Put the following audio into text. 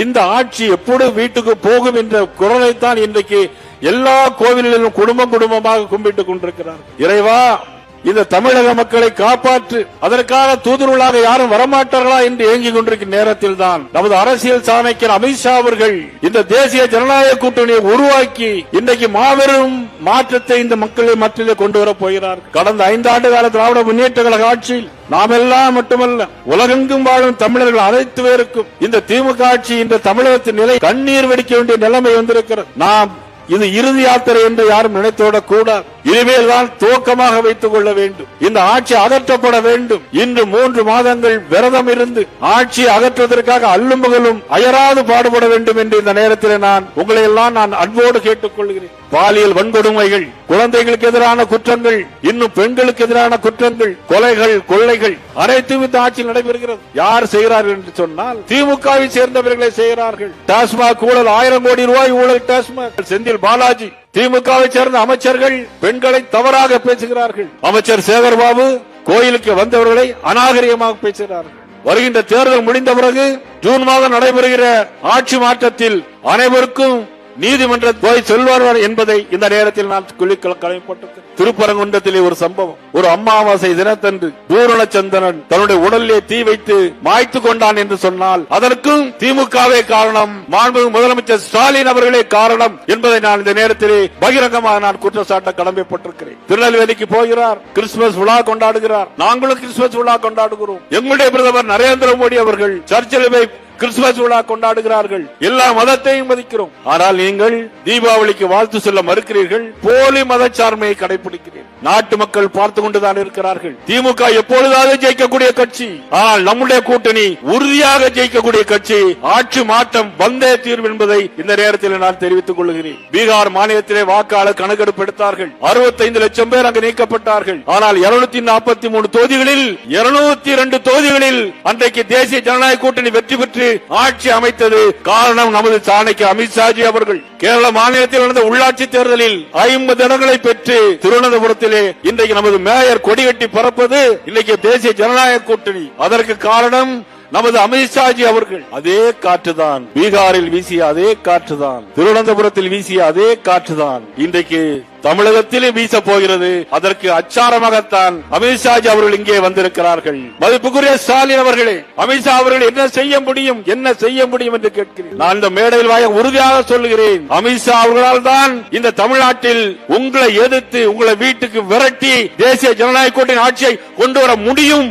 இந்த ஆட்சி எப்போது வீட்டுக்கு போகும் என்ற குரலைத்தான் இன்றைக்கு எல்லா கோவில்களிலும் குடும்பம் குடும்பமாக கும்பிட்டுக் கொண்டிருக்கிறார் இறைவா இந்த தமிழக மக்களை காப்பாற்று. அதற்காக தூதுருளாக யாரும் வரமாட்டார்களா என்று ஏங்கிக் கொண்டிருக்கும் நேரத்தில் தான் நமது அரசியல் சாணக்கியர் அமித்ஷா அவர்கள் இந்த தேசிய ஜனநாயக கூட்டணியை உருவாக்கி இன்றைக்கு மாபெரும் மாற்றத்தை இந்த மக்களை மத்தியிலே கொண்டு வரப் போகிறார் கடந்த ஐந்தாண்டு கால திராவிட முன்னேற்ற கழக ஆட்சியில் நாம் எல்லாம் மட்டுமல்ல உலகெங்கும் வாழும் தமிழர்கள் அனைத்து பேருக்கும் இந்த திமுக ஆட்சி இந்த தமிழகத்தின் நிலை கண்ணீர் வெடிக்க வேண்டிய நிலைமை வந்திருக்கிறது. நாம் இது இறுதி யாத்திரை என்று யாரும் நினைத்துவிடக் கூடாது இனிமேல் தான் துவக்கமாக வைத்துக் கொள்ள வேண்டும். இந்த ஆட்சி அகற்றப்பட வேண்டும். இன்று மூன்று மாதங்கள் விரதம் இருந்து ஆட்சி அகற்றுவதற்காக அல்லும்புகளும் அயராது பாடுபட வேண்டும் என்று இந்த நேரத்தில் நான் உங்களை எல்லாம் நான் அன்போடு கேட்டுக் கொள்கிறேன் பாலியல் வன்கொடுமைகள் குழந்தைகளுக்கு எதிரான குற்றங்கள் இன்னும் பெண்களுக்கு எதிரான குற்றங்கள் கொலைகள் கொள்ளைகள் அனைத்தும் இந்த ஆட்சியில் நடைபெறுகிறது. யார் செய்கிறார்கள் என்று சொன்னால் திமுகவை சேர்ந்தவர்களை செய்கிறார்கள். டாஸ்மாக் ஊழல் ஆயிரம் கோடி ரூபாய் ஊழல் டாஸ்மாக். செந்தில் பாலாஜி திமுகவை சேர்ந்த அமைச்சர்கள் பெண்களை தவறாக பேசுகிறார்கள். அமைச்சர் சேகர்பாபு கோயிலுக்கு வந்தவர்களை அநாகரிகமாக பேசுகிறார்கள். வருகின்ற தேர்தல் முடிந்த பிறகு ஜூன் மாதம் நடைபெறுகிற ஆட்சி மாற்றத்தில் அனைவருக்கும் நீதிமன்ற போய் செல்வார்கள் என்பதை இந்த நேரத்தில் நான் குளிக்கல கலைப்பட்டிருக்கிறேன் திருப்பரங்குன்றத்திலே ஒரு சம்பவம். ஒரு அம்மாவாசை தினத்தன்று பூரணச்சந்திரன் தன்னுடைய உடலிலே தீ வைத்து மாய்த்து கொண்டான் என்று சொன்னால் அதற்கும் திமுகவே காரணம் மாண்பு முதலமைச்சர் ஸ்டாலின் அவர்களே காரணம் என்பதை நான் இந்த நேரத்திலே பகிரங்கமாக நான் குற்றச்சாட்ட கடமைப்பட்டிருக்கிறேன். திருநெல்வேலிக்கு போகிறார் கிறிஸ்துமஸ் விழா கொண்டாடுகிறார். நாங்களும் கிறிஸ்துமஸ் விழா கொண்டாடுகிறோம். எங்களுடைய பிரதமர் நரேந்திர மோடி அவர்கள் சர்ச்சில் கிறிஸ்துமஸ் விழா கொண்டாடுகிறார்கள். எல்லா மதத்தையும் மதிக்கிறோம். ஆனால் நீங்கள் தீபாவளிக்கு வாழ்த்து சொல்ல மறுக்கிறீர்கள். போலி மதச்சார்மையை கடைபிடிக்கிறீர்கள் நாட்டு மக்கள் பார்த்து கொண்டுதான் இருக்கிறார்கள். திமுக எப்பொழுதாவது ஜெயிக்கக்கூடிய கட்சி. ஆனால் நம்முடைய கூட்டணி உறுதியாக ஜெயிக்கக்கூடிய கட்சி. ஆட்சி மாற்றம் வந்தே தீர்வு என்பதை இந்த நேரத்தில் நான் தெரிவித்துக் கொள்கிறேன். பீகார் மாநிலத்திலே வாக்காளர் கணக்கெடுப்பு எடுத்தார்கள். அறுபத்தைந்து லட்சம் பேர் அங்கு நீக்கப்பட்டார்கள். ஆனால் இருநூத்தி நாற்பத்தி மூணு தொகுதிகளில் இருநூத்தி இரண்டு தொகுதிகளில் அன்றைக்கு தேசிய ஜனநாயக கூட்டணி வெற்றி பெற்று ஆட்சி அமைத்தது காரணம் நமது சாணைக்கு அமித்ஷாஜி அவர்கள். கேரள மாநிலத்தில் நடந்த உள்ளாட்சி தேர்தலில் ஐம்பது இடங்களை பெற்று திருவனந்தபுரத்திலே இன்றைக்கு நமது மேயர் கொடிகட்டி பறப்பது இன்னைக்கு தேசிய ஜனநாயக கூட்டணி. அதற்கு காரணம் நமது அமித்ஷாஜி அவர்கள் அதே காற்றுதான். பீகாரில் வீசிய அதே காற்றுதான். திருவனந்தபுரத்தில் வீசிய அதே காற்றுதான். இன்றைக்கு தமிழகத்திலும் வீச போகிறது. அதற்கு அச்சாரமாகத்தான் அமித்ஷாஜி அவர்கள் இங்கே வந்திருக்கிறார்கள். மதிப்புக்குரிய ஸ்டாலின் அவர்களே அமித்ஷா அவர்கள் என்ன செய்ய முடியும் என்ன செய்ய முடியும் என்று கேட்கிறேன். நான் இந்த மேடையில் வாய உறுதியாக சொல்லுகிறேன். அமித்ஷா அவர்களால் தான் இந்த தமிழ்நாட்டில் உங்களை எதிர்த்து உங்களை வீட்டுக்கு விரட்டி தேசிய ஜனநாயக கூட்டணி ஆட்சியை கொண்டு வர முடியும்.